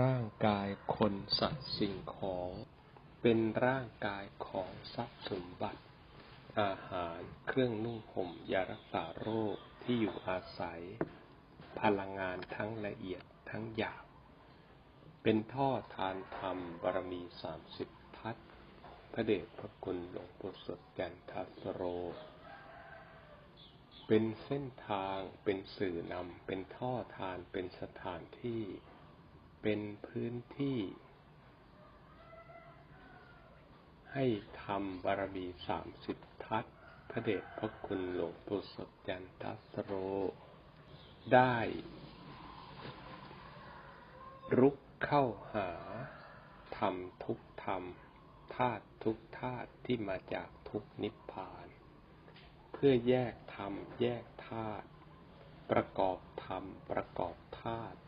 ร่างกายคนสัตว์สิ่งของ เป็นร่างกายของทรัพย์สมบัติ อาหารเครื่องนุ่งห่มยารักษาโรคที่อยู่อาศัย พลังงานทั้งละเอียดทั้งหยาบ เป็นท่อทานธรรมบารมีสามสิบทัศพระเดชพระคุณหลวงปู่สดแก่นทัสโร เป็นเส้นทางเป็นสื่อนำเป็นท่อทานเป็นสถานที่ เป็นพื้นที่ ให้ทำบารมีสามสิบทัศพระเดชพระคุณหลวงปู่สดแก่นทัสโร ได้ รุกเข้าหาธรรมทุกธรรมธาตุทุกธาตุที่มาจากทุกนิพพาน เพื่อแยกธรรม แยกธาตุประกอบธรรม ประกอบธาตุ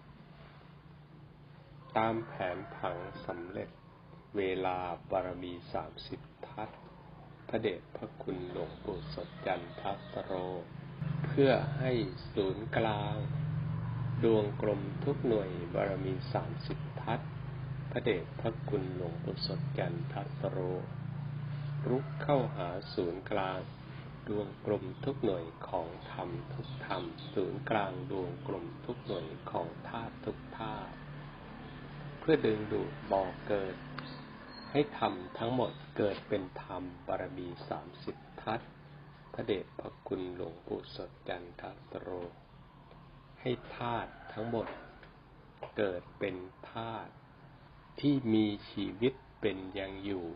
ตามแผนผังสำเร็จ เวลาบารมีสามสิบทัศพระเดชพระคุณหลวงปู่สดจันทัสโร เพื่อให้ศูนย์กลาง ดวงกลมทุกหน่วยบารมีสามสิบทัศพระเดชพระคุณหลวงปู่สดจันทัสโร รุกเข้าหาศูนย์กลางดวงกลมทุกหน่วยของธรรมทุกธรรมศูนย์กลางดวงกลมทุกหน่วยของธาตุทุกธาตุ พื่อดึงดูดบ่อเกิด ให้ธรรมทั้งหมดเกิดเป็นธรรมบารมีสามสิบทัศพระเดชพระคุณหลวงปู่สดจันทัสโร ให้ธาตุทั้งหมด เกิดเป็นธาตุที่มีชีวิตเป็นยังอยู่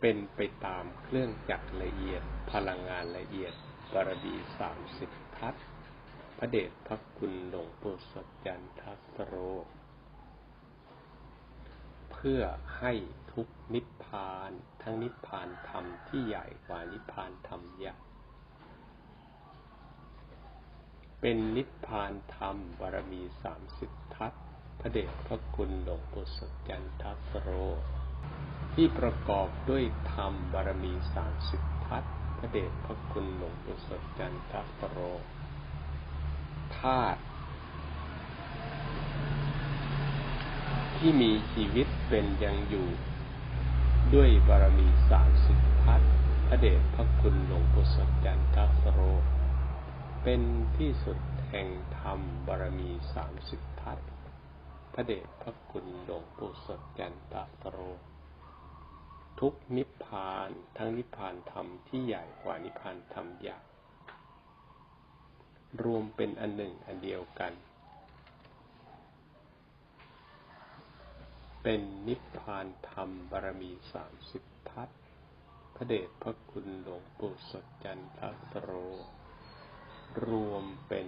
เป็นไปตามเครื่องจักรละเอียดพลังงานละเอียดบารมีสามสิบทัศพระเดชพระคุณหลวงปู่สดจันทัสโร เพื่อให้ทุกนิพพาน ทั้งนิพพานธรรมที่ใหญ่กว่านิพพานธรรมยักษ์เป็นนิพพานธรรมบารมีสามสิบทัศพระเดชพระคุณหลวงปู่สดจันทัสโร ที่ประกอบด้วยธรรมบารมีสามสิบทัศพระเดชพระคุณหลวงปู่สดจันทัสโรธาตุ ที่มีชีวิตเป็นยังอยู่ ด้วยบารมีสามสิบทัศพระเดชพระคุณหลวงปู่สดจันทัสโร เป็นที่สุดแห่งธรรมบารมีสามสิบทัศพระเดชพระคุณหลวงปู่สดแก่นตะโร ทุกนิพพานทั้งนิพพานธรรมที่ใหญ่กว่านิพพานธรรมใหญ่รวมเป็นอันหนึ่งอันเดียวกัน เป็นนิพพานธรรมบารมีสามสิบทัศพระเดชพระคุณหลวงปู่สดจันทสโร รวมเป็น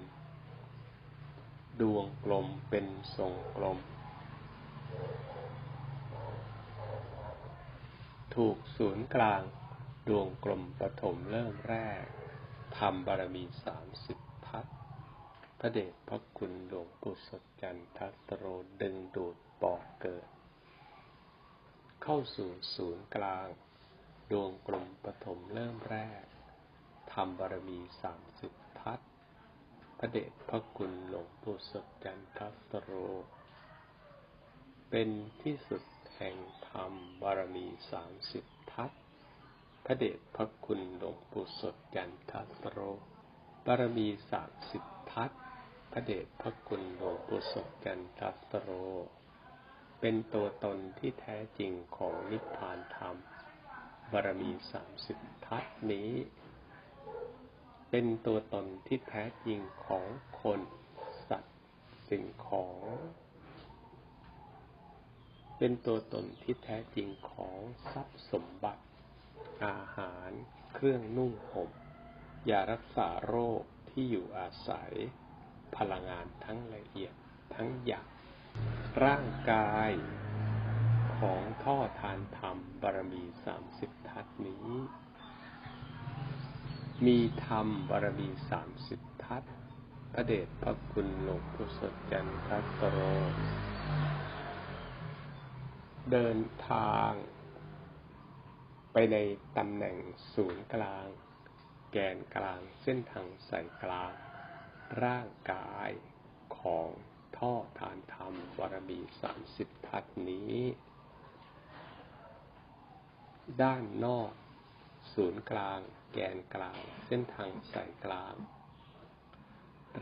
ดวงกลมเป็นทรงกลม ถูกศูนย์กลางดวงกลมปฐมเริ่มแรกทำบารมีสามสิบทัศพระเดชพระคุณหลวงปู่สดจันทัสโรดึงดูดปอกเกิด เข้าสู่ศูนย์กลาง ดวงกลมปฐมเริ่มแรกทำบารมีสามสิบทัศพระเดชพระคุณหลวงปู่สดจันทัสโร เป็นที่สุดแห่งธรรมบารมีสามสิบทัศพระเดชพระคุณหลวงปู่สดจันทัสโร บารมีสามสิบทัศพระเดชพระคุณหลวงปู่สดจันทัสโร เป็นตัวตนที่แท้จริงของนิพพานธรรมบารมีสามสิบทัศนี้ เป็นตัวตนที่แท้จริงของคน สัตว์ สิ่งของ เป็นตัวตนที่แท้จริงของทรัพย์สมบัติ อาหาร เครื่องนุ่งห่มยารักษาโรคที่อยู่อาศัย พลังงานทั้งละเอียดทั้งหยาบ ร่างกายของท่อทานธรรมบารมีสามสิบทัศนี้ มีธรรมบารมีสามสิบทัศพระเดชพระคุณหลวงปู่สดจันทัสโร เดินทางไปในตำแหน่งศูนย์กลาง แกนกลางเส้นทางสายกลาง ร่างกายของ ท่อทานธรรมบารมีสามสิบทัศนี้ ด้านนอก ศูนย์กลาง แกนกลาง เส้นทางสายกลาง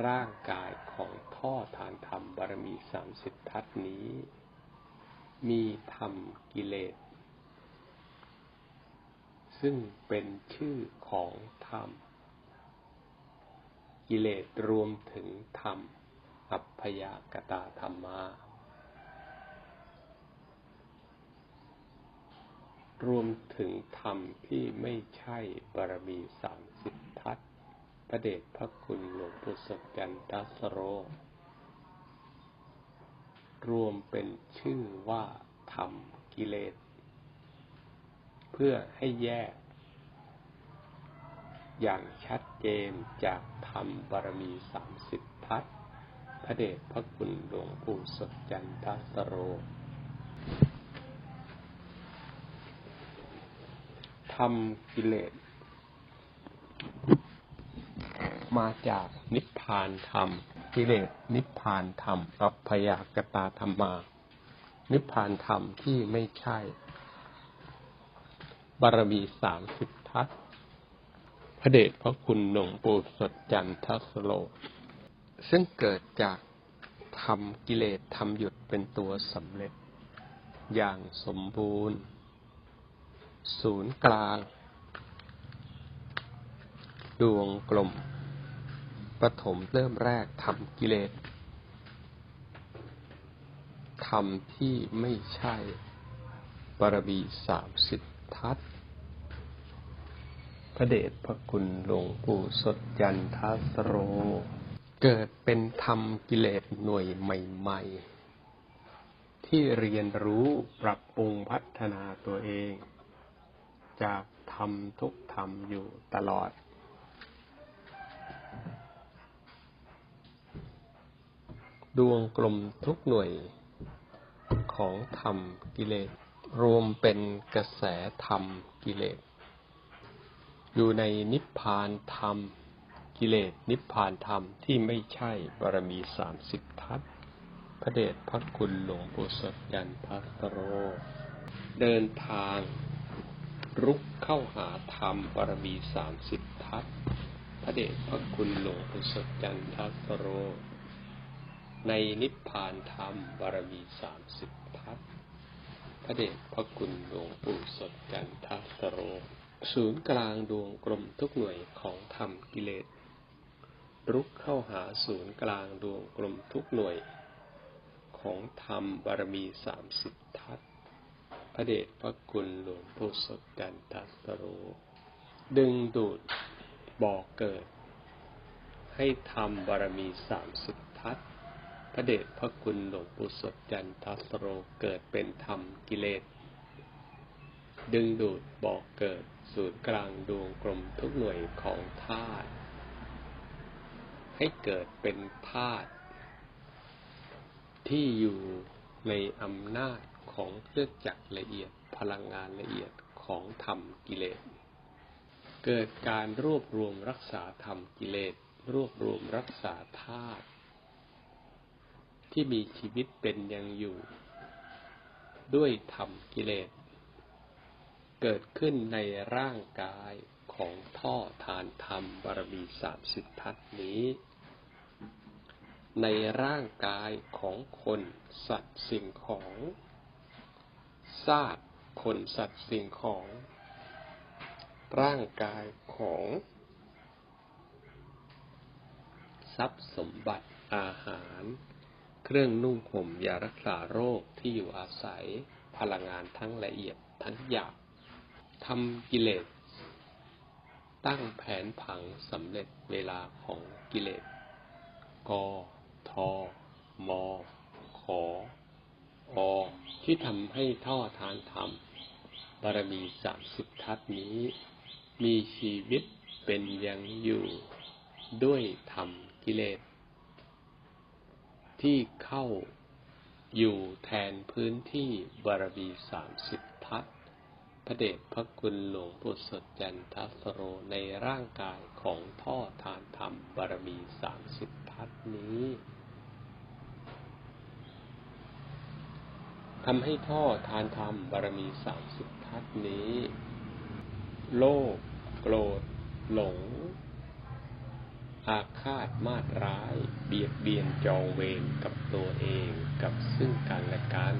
ร่างกายของท่อทานธรรมบารมีสามสิบทัศนี้ มีธรรมกิเลส ซึ่งเป็นชื่อของธรรม กิเลสรวมถึงธรรม อัพยากตาธรรมารวมถึงธรรมที่ไม่ใช่บารมีสามสิบทัศพระเดชพระคุณหลวงปู่สดจันทัสโร รวมเป็นชื่อว่า ธรรมกิเลส เพื่อให้แยก อย่างชัดเจนจากธรรมบารมีสามสิบทัศ ระเดชพระคุณหลวงปู่สดจันทัสโรธรรมกิเลส มาจากนิพพานธรรม กิเลสนิพพานธรรมอัพพยากตาธรรมา นิพพานธรรมที่ไม่ใช่ บารมีสามสิบทัศพระเดชพระคุณหลวงปู่สดจันทัสโล ซึ่งเกิดจากทำกิเลสทำหยุดเป็นตัวสำเร็จ อย่างสมบูรณ์ ศูนย์กลาง ดวงกลมปฐมเริ่มแรกทำกิเลสทำที่ไม่ใช่บารมีสามสิบทัศพระเดชพระคุณหลวงปู่สดจันทัสโร เกิดเป็นธรรมกิเลสหน่วยใหม่ ๆ ที่เรียนรู้ปรับปรุงพัฒนาตัวเอง จากธรรมทุกธรรมอยู่ตลอด ดวงกลมทุกหน่วยของธรรมกิเลส รวมเป็นกระแสธรรมกิเลส อยู่ในนิพพานธรรม กิเลสนิพพานธรรมที่ไม่ใช่บารมีสามสิบทัศพระเดชพระคุณหลวงปู่สดยันทัสโร เดินทาง รุกเข้าหาธรรมบารมีสามสิบทัศพระเดชพระคุณหลวงปู่สดจันทัสโร ในนิพพานธรรมบารมีสามสิบทัศพระเดชพระคุณหลวงปู่สดจันทัสโรศูนย์กลางดวงกลมทุกหน่วยของธรรมกิเลส รุกเข้าหาศูนย์กลางดวงกลมทุกหน่วย ของธรรมบารมีสามสิบทัศพระเดชพระคุณหลวงปู่สดจันทัสโรดึงดูดบ่อเกิด ให้ทำบารมีสามสิบทัศพระเดชพระคุณหลวงปู่สดจันทัสโรเกิดเป็นธรรมกิเลส ดึงดูดบ่อเกิดศูนย์กลางดวงกลมทุกหน่วยของธาตุ ให้เกิดเป็นธาตุที่อยู่ในอำนาจของเครื่องจักรละเอียดพลังงานละเอียดของธรรมกิเลส เกิดการรวบรวมรักษาธรรมกิเลส รวบรวมรักษาธาตุที่มีชีวิตเป็นยังอยู่ ด้วยธรรมกิเลส เกิดขึ้นในร่างกายของท่อทานธรรมบารมีสามสิบทัศนี้ ในร่างกายของคนสัตว์สิ่งของซากคนสัตว์สิ่งของ ร่างกายของ ทรัพย์สมบัติอาหาร เครื่องนุ่งห่มยารักษาโรคที่อยู่อาศัยพลังงานทั้งละเอียดทั้งหยาบทำกิเลส ตั้งแผนผังสำเร็จเวลาของกิเลสกอ ทอมขอที่ทำให้ท่อทานธรรมบารมีสามสิบทัศนี้ มีชีวิตเป็นยังอยู่ด้วยธรรมกิเลส ที่เข้าอยู่แทนพื้นที่บารมีสามสิบทัศพระเดชพระคุณหลวงปู่สดจันทัสโรในร่างกายของท่อทานธรรมบารมีสามสิบทัศนี้ ทำให้ท่อทานธรรมบารมีสามสิบทัศนี้ โลภโกรธ หลง อาฆาตมาดร้าย เบียดเบียนจองเวรกับตัวเองกับซึ่งกันและกัน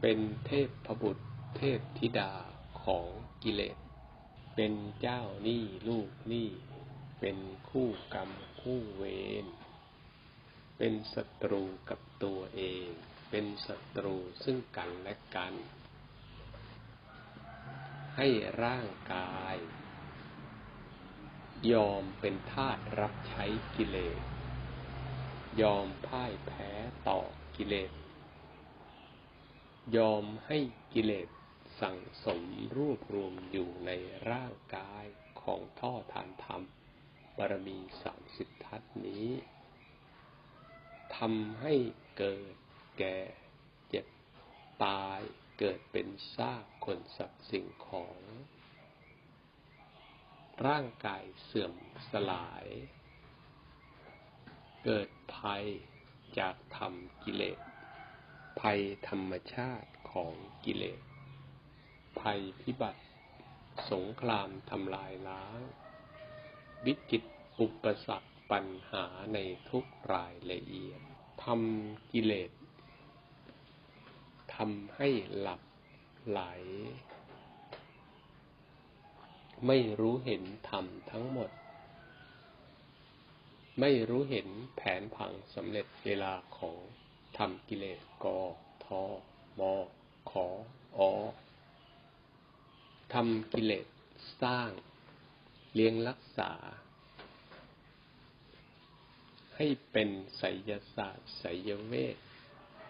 เป็นเทพพบุตรเทพธิดาของกิเลส เป็นเจ้าหนี้ลูกหนี้เป็นคู่กรรมคู่เวรเป็นศัตรูกับตัวเอง เป็นศัตรูซึ่งกันและกัน ให้ร่างกาย ยอมเป็นทาสรับใช้กิเลส ยอมพ่ายแพ้ต่อกิเลส ยอมให้กิเลสสั่งสมรวบรวมอยู่ในร่างกายของท่อทานธรรมบารมีสามสิบทัศนี้ทำให้เกิด แก่เจ็บตายเกิดเป็นซากคนสัตว์สิ่งของ ร่างกายเสื่อมสลาย เกิดภัยจากธรรมกิเลส ภัยธรรมชาติของกิเลส ภัยพิบัติ สงครามทำลายล้าง วิกฤตอุปสรรคปัญหาในทุกรายละเอียดทำกิเลส ทำให้หลับไหล ไม่รู้เห็นธรรมทั้งหมด ไม่รู้เห็นแผนผังสำเร็จเวลาของทำกิเลสกอทอมอขออทำกิเลสสร้าง เลี้ยงรักษา ให้เป็นไสยศาสตร์ไสยเวท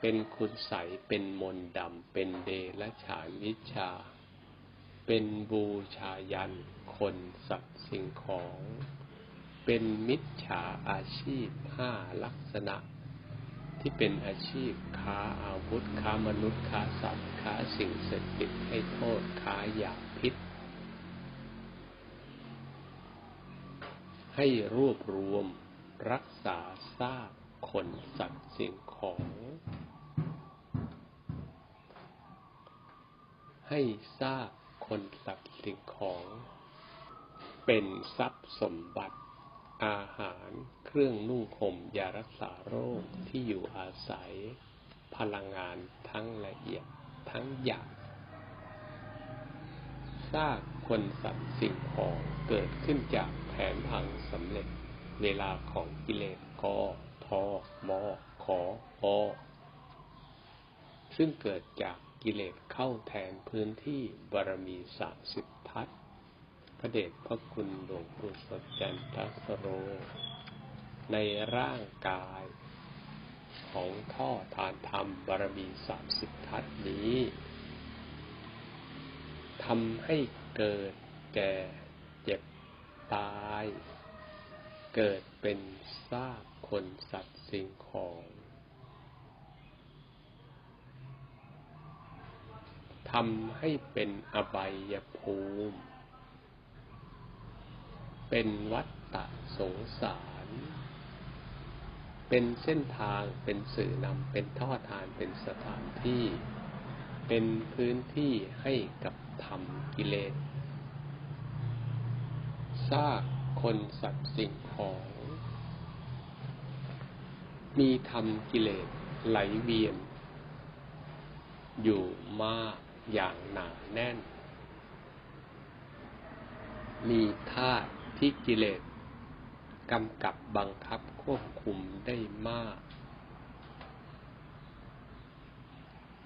เป็นคุณใสเป็นมนต์ดำ เป็นเดลฉานวิชา เป็นบูชายัน คนสัตว์สิ่งของ เป็นมิจฉาอาชีพห้าลักษณะ ที่เป็นอาชีพค้าอาวุธค้ามนุษย์ค้าสัตว์ค้าสิ่งเสพติดให้โทษค้ายาพิษ ให้รวบรวมรักษาซากคนสัตว์สิ่งของ ให้ซากคนสัตว์สิ่งของ เป็นทรัพย์สมบัติ อาหารเครื่องนุ่งห่มยารักษาโรคที่อยู่อาศัย พลังงานทั้งละเอียดทั้งหยาบซากคนสัตว์สิ่งของเกิดขึ้นจากแผนผังสำเร็จ เวลาของกิเลสกอทอมอขออซึ่งเกิดจาก กิเลสเข้าแทนพื้นที่บารมีสามสิบทัศพระเดชพระคุณหลวงปู่สดจันทสโร ในร่างกายของท่อทานธรรมบารมีสามสิบทัศนี้ทำให้เกิดแก่เจ็บตาย เกิดเป็นซากคนสัตว์สิ่งของ ทำให้เป็นอบายภูมิ เป็นวัฏฏะสงสาร เป็นเส้นทาง เป็นสื่อนำ เป็นท่อทาน เป็นสถานที่ เป็นพื้นที่ให้กับธรรมกิเลสซากคนสัตว์สิ่งของ มีธรรมกิเลสไหลเวียนอยู่มาก อย่างหนาแน่น มีธาตุที่กิเลสกำกับบังคับควบคุมได้มาก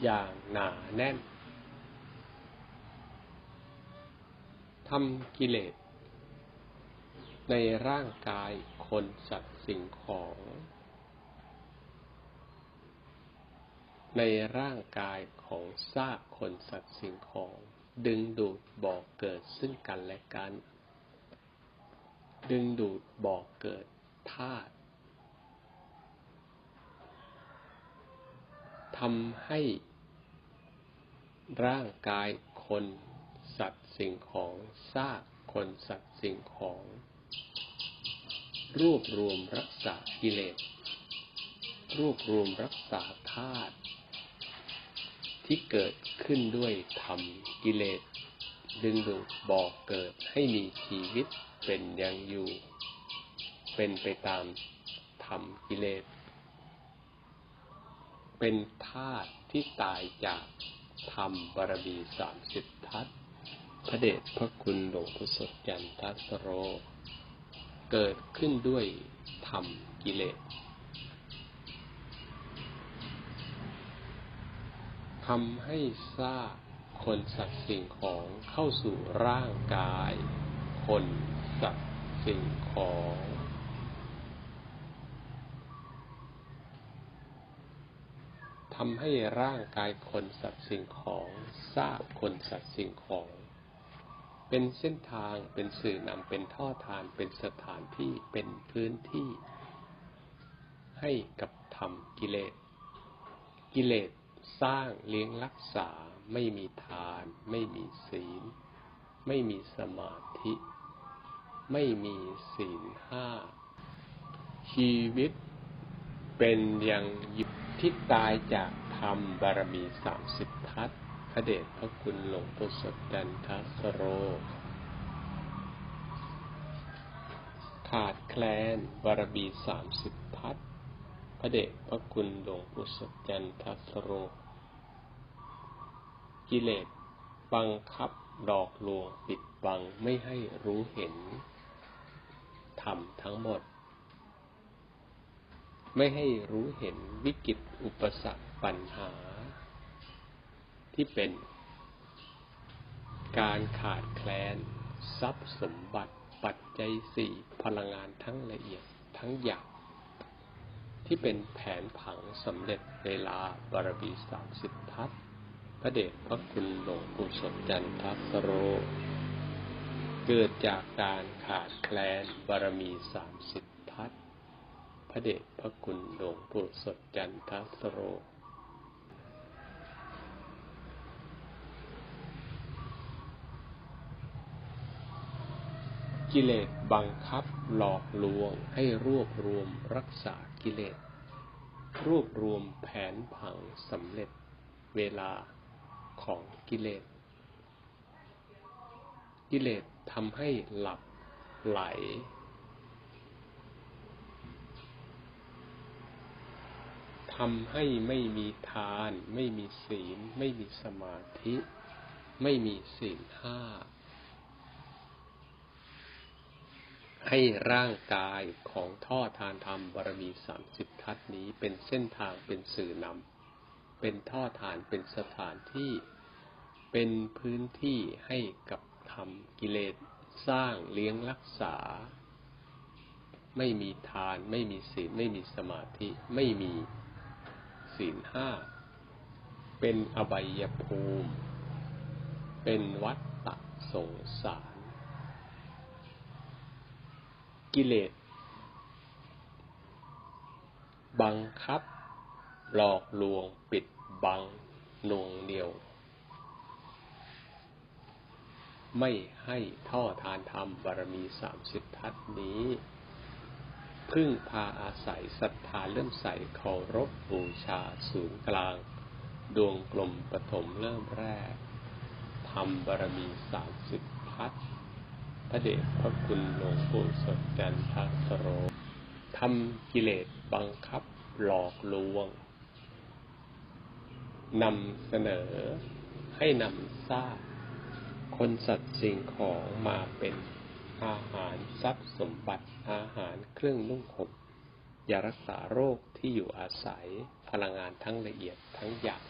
อย่างหนาแน่นทำกิเลสในร่างกายคนสัตว์สิ่งของ ในร่างกายของซากคนสัตว์สิ่งของ ดึงดูดบ่อกเกิดซึ่งกันและกัน ดึงดูดบ่อกเกิดธาตุทำให้ร่างกายคนสัตว์สิ่งของซากคนสัตว์สิ่งของ รวบรวมรักษากิเลสรวบรวมรักษาธาตุ ที่เกิดขึ้นด้วยธรรมกิเลส ดึงดูดบอกเกิดให้มีชีวิตเป็นยังอยู่ เป็นไปตามธรรมกิเลส เป็นธาตุที่ตายจากธรรมบารมีสามสิบทัศพระเดชพระคุณหลวงพุทธจันทัสโร เกิดขึ้นด้วยธรรมกิเลส ทำให้ซากคนสัตว์สิ่งของเข้าสู่ร่างกาย คนสัตว์สิ่งของ ทำให้ร่างกายคนสัตว์สิ่งของซากคนสัตว์สิ่งของ เป็นเส้นทางเป็นสื่อนำเป็นท่อทานเป็นสถานที่เป็นพื้นที่ ให้กับธรรมกิเลส กิเลส สร้างเลี้ยงรักษา ไม่มีทาน ไม่มีศีล ไม่มีสมาธิ ไม่มีศีลห้า ชีวิตเป็นอย่างยิบที่ตายจากธรรมบารมีสามสิบทัศพระเดชพระคุณหลวงปู่สดจันทสโร ขาดแคลนบารมีสามสิบทัศ ระเดชพระคุณหลวงปู่สดจันทสโร กิเลสบังคับหลอกลวงปิดบังไม่ให้รู้เห็นธรรมทั้งหมด ไม่ให้รู้เห็นวิกฤตอุปสรรคปัญหา ที่เป็น การขาดแคลน ทรัพย์สมบัติปัจจัยสี่พลังงานทั้งละเอียดทั้งหยาบ ที่เป็นแผนผังสำเร็จเวลาบารมีสามสิบทัศพระเดชพระคุณหลวงปู่สมจันทัสโร เกิดจากการขาดแคลนบารมีสามสิบทัศพระเดชพระคุณหลวงปู่สดจันทัสโร กิเลสบังคับหลอกลวงให้รวบรวมรักษากิเลส รวบรวมแผนผังสำเร็จเวลาของกิเลส กิเลสทำให้หลับไหล ทำให้ไม่มีทาน ไม่มีศีล ไม่มีสมาธิ ไม่มีศีลห้า ให้ร่างกายของท่อทานธรรมบารมีสามสิบทัศนี้เป็นเส้นทางเป็นสื่อนำเป็นท่อทานเป็นสถานที่เป็นพื้นที่ให้กับธรรมกิเลสสร้างเลี้ยงรักษา ไม่มีทาน ไม่มีศีลไม่มีสมาธิ ไม่มีศีลห้า เป็นอบายภูมิ เป็นวัฏฏะสงสาร กิเลส บังคับ หลอกลวงปิดบังนวงเหนียว ไม่ให้ท่อทานธรรมบารมีสามสิบทัศนี้ พึ่งพาอาศัยศรัทธาเริ่มใสเคารพบูชาศูนย์กลาง ดวงกลมปฐมเริ่มแรกทำบารมีสามสิบพัฒพ ระเดชพระคุณหลวงปู่สดจันทสโรทำกิเลสบังคับหลอกลวงนำเสนอให้นำซากคนสัตว์สิ่งของมาเป็นอาหารทรัพย์สมบัติอาหารเครื่องนุ่งห่มยารักษาโรคที่อยู่อาศัยพลังงานทั้งละเอียดทั้งหยาบ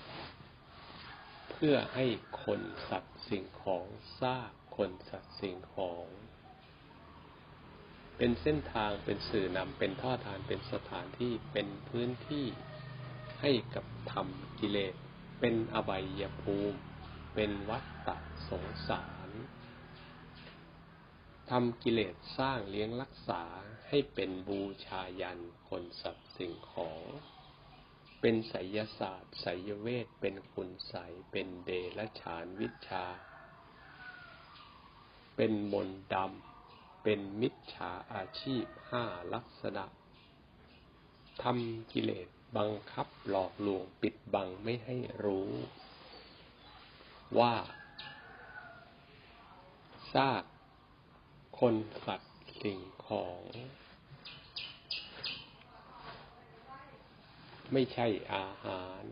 เพื่อให้คนสัตว์สิ่งของซาก คนสัตว์สิ่งของ เป็นเส้นทางเป็นสื่อนำเป็นท่อทานเป็นสถานที่เป็นพื้นที่ให้กับธรรมกิเลส เป็นอบายภูมิ เป็นวัฏฏะสงสารทำกิเลสสร้างเลี้ยงรักษาให้เป็นบูชายันคนสัตว์สิ่งของ เป็นไสยศาสตร์ไสยเวท เป็นคุณใส เป็นเดลฉานวิชา เป็นมนดำ เป็นมิจฉาอาชีพห้าลักษณะทำกิเลสบังคับหลอกลวงปิดบังไม่ให้รู้ ว่าซากคนสัตว์สิ่งของ ไม่ใช่อาหาร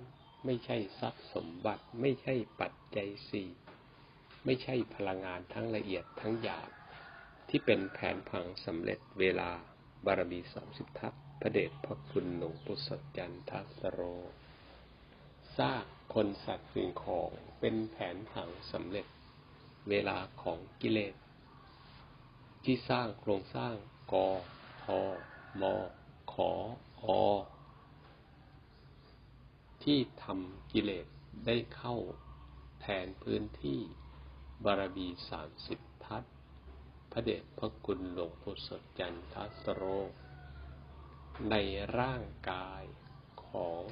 ไม่ใช่ทรัพย์สมบัติ ไม่ใช่ปัจจัยสี่ ไม่ใช่พลังงานทั้งละเอียดทั้งหยาบที่เป็นแผนผังสำเร็จเวลาบารมีสามสิบทัศพระเดชพระคุณหลวงปู่สดจันทัสโรซากคนสัตว์สิ่งของเป็นแผนผังสำเร็จเวลาของกิเลส ที่สร้างโครงสร้างกอทอมอขออที่ทำกิเลสได้เข้าแทนพื้นที่ บารมีสามสิบทัศพระเดชพระคุณหลวงปู่สดจันทัสโร ในร่างกายของ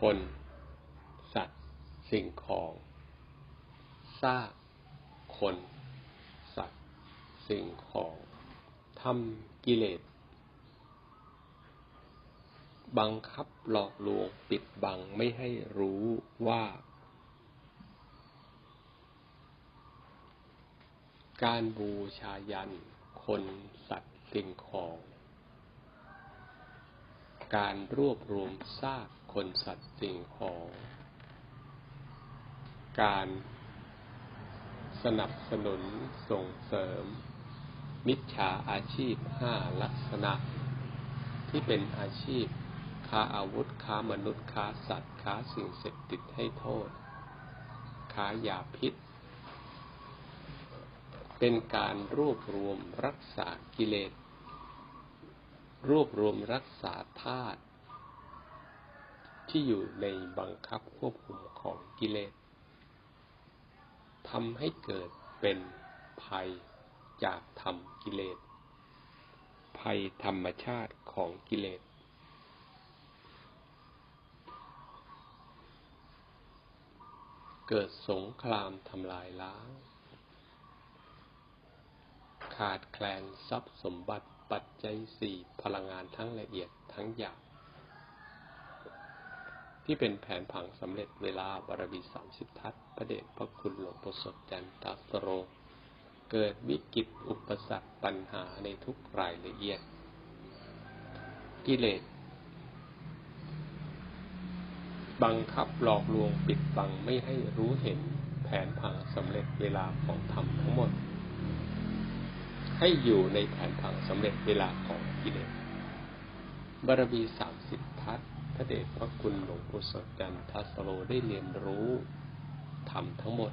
คน สัตว์ สิ่งของซากคน สัตว์ สิ่งของทำกิเลส บังคับหลอกลวงปิดบังไม่ให้รู้ว่า การบูชายัน คนสัตว์สิ่งของ การรวบรวมซากคนสัตว์สิ่งของ การสนับสนุนส่งเสริม มิจฉาอาชีพห้าลักษณะ ที่เป็นอาชีพ ค้าอาวุธ ค้ามนุษย์ ค้าสัตว์ ค้าสิ่งเสพติดให้โทษ ค้ายาพิษ เป็นการรวบรวมรักษากิเลส รวบรวมรักษาธาตุที่อยู่ในบังคับควบคุมของกิเลสทำให้เกิดเป็นภัยจากธรรมกิเลส ภัยธรรมชาติของกิเลส เกิดสงครามทำลายล้าง ขาดแคลนทรัพย์สมบัติปัจจัยสี่พลังงานทั้งละเอียดทั้งหยาบที่เป็นแผนผังสำเร็จเวลาบารมีสามสิบทัศพระเดชพระคุณหลวงปู่สดจันทัสโร เกิดวิกฤตอุปสรรคปัญหาในทุกรายละเอียด กิเลส บังคับหลอกลวงปิดบังไม่ให้รู้เห็นแผนผังสำเร็จเวลาของธรรมทั้งหมด ให้อยู่ในแผนผังสำเร็จเวลาของกิเลสบารมีสามสิบทัศพระเดชพระคุณหลวงปู่สดจันทัสโลได้เรียนรู้ทำทั้งหมด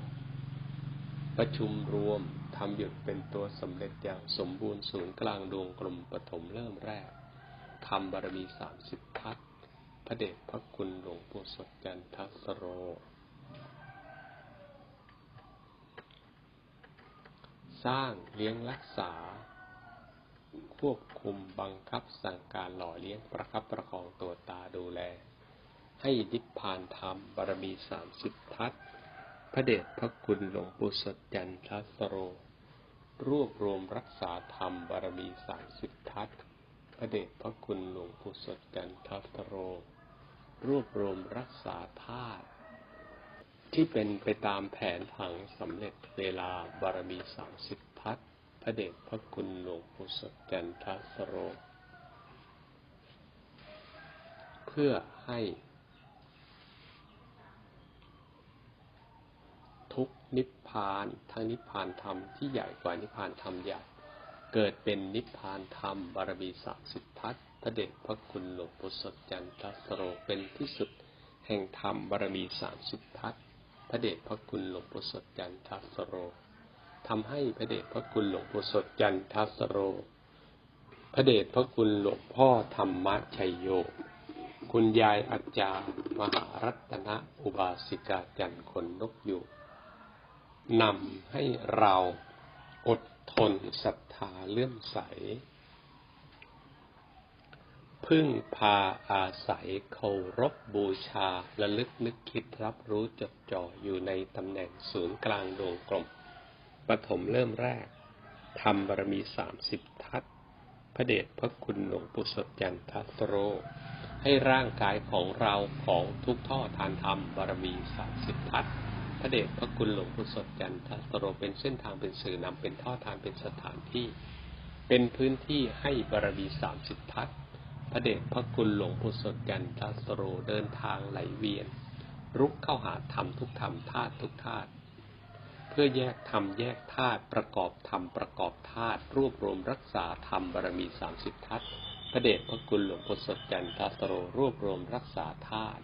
ประชุมรวมทำหยุดเป็นตัวสำเร็จอย่างสมบูรณ์ศูนย์กลางดวงกลมปฐมเริ่มแรกทำบารมีสามสิบทัศ ระเดชพระคุณหลวงปู่สดจันทัสโร สร้างเลี้ยงรักษา ควบคุมบังคับสั่งการหล่อเลี้ยงประคับประคองตัวตาดูแล ให้ดิพพานธรรมบารมีสามสิบทัศพระเดชพระคุณหลวงปู่สดจันทัสโร รวบรวมรักษาธรรมบารมีสามสิบทัศพระเดชพระคุณหลวงปู่สดจันทัสโร รวบรวมรักษาธาตุที่เป็นไปตามแผนผังสำเร็จเวลาบารมีสามสิบทัศพระเดชพระคุณหลวงปู่สดจันทัสโร เพื่อให้ทุกนิพพานทั้งนิพพานธรรมที่ใหญ่กว่านิพพานธรรมใหญ่ เกิดเป็นนิพพานธรรมบารมีสามสิบทัศพระเดชพระคุณหลวงปู่สดจันทัสโรเป็นที่สุด แห่งธรรมบารมีสามสิบทัศพระเดชพระคุณหลวงปู่สดจันทัสโรทำให้พระเดชพระคุณหลวงปู่สดจันทัสโร พระเดชพระคุณหลวงพ่อธรรมชัยโย คุณยายอาจารย์มหารัตนอุบาสิกาจันคนนกอยู่นำให้เราอด ทนศรัทธาเลื่อมใส พึ่งพาอาศัยเคารพบูชาระลึกนึกคิดรับรู้จดจ่ออยู่ในตำแหน่งศูนย์กลางดวงกลมปฐมเริ่มแรกทำบารมีสามสิบทัศพระเดชพระคุณหลวงปู่สดจันทัสโร ให้ร่างกายของเราของทุกท่อทานธรรมบารมีสามสิบทัศน์ พระเดชพระคุณหลวงพุทธสดจันทสโรเป็นเส้นทางเป็นสื่อนำเป็นท่อทานเป็นสถานที่ เป็นพื้นที่ให้บารมีสามสิบทัศพระเดชพระคุณหลวงพุทธสดจันทสโรเดินทางไหลเวียน รุกเข้าหาธรรมทุกธรรมธาตุทุกธาตุเพื่อแยกธรรมแยกธาตุประกอบธรรมประกอบธาตุรวบรวมรักษาธรรมบารมีสามสิบทัศพระเดชพระคุณหลวงพุทธสดจันทสโรรวบรวมรักษาธาตุ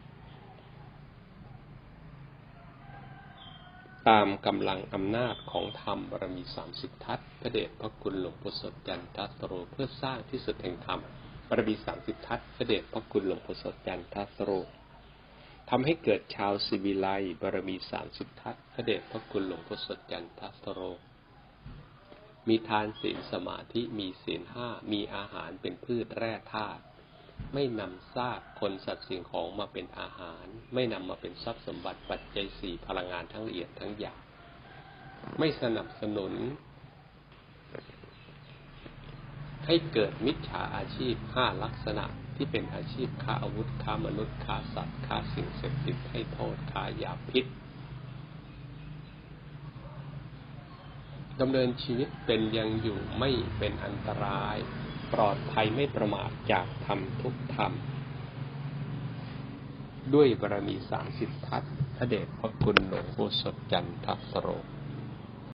ตามกำลังอำนาจของธรรมบารมีสามสิบทัศพระเดชพระคุณหลวงพุทธสดจันทัสโรเพื่อสร้างที่สุดแห่งธรรมบารมีสามสิบทัศพระเดชพระคุณหลวงพุทธสดจันทัสโรทำให้เกิดชาวสิวิไลบารมีสามสิบทัศพระเดชพระคุณหลวงพุทธสดจันทัสโร มีทานศีลสมาธิมีศีลห้ามีอาหารเป็นพืชแร่ธาตุ ไม่นำซากคนสัตว์สิ่งของมาเป็นอาหาร ไม่นำมาเป็นทรัพย์สมบัติปัจจัยสี่พลังงานทั้งละเอียดทั้งหยาบไม่สนับสนุน ให้เกิดมิจฉาอาชีพห้าลักษณะที่เป็นอาชีพค้าอาวุธค้ามนุษย์ค้าสัตว์ค้าสิ่งเสพติดให้โทษค้ายาพิษดำเนินชีวิตเป็นยังอยู่ไม่เป็นอันตราย ปลอดภัยไม่ประมาทจากทำทุกธรรม ด้วยบารมีสามสิบทัศน์พระเดชพระคุณหลวงปู่สดจันทสโร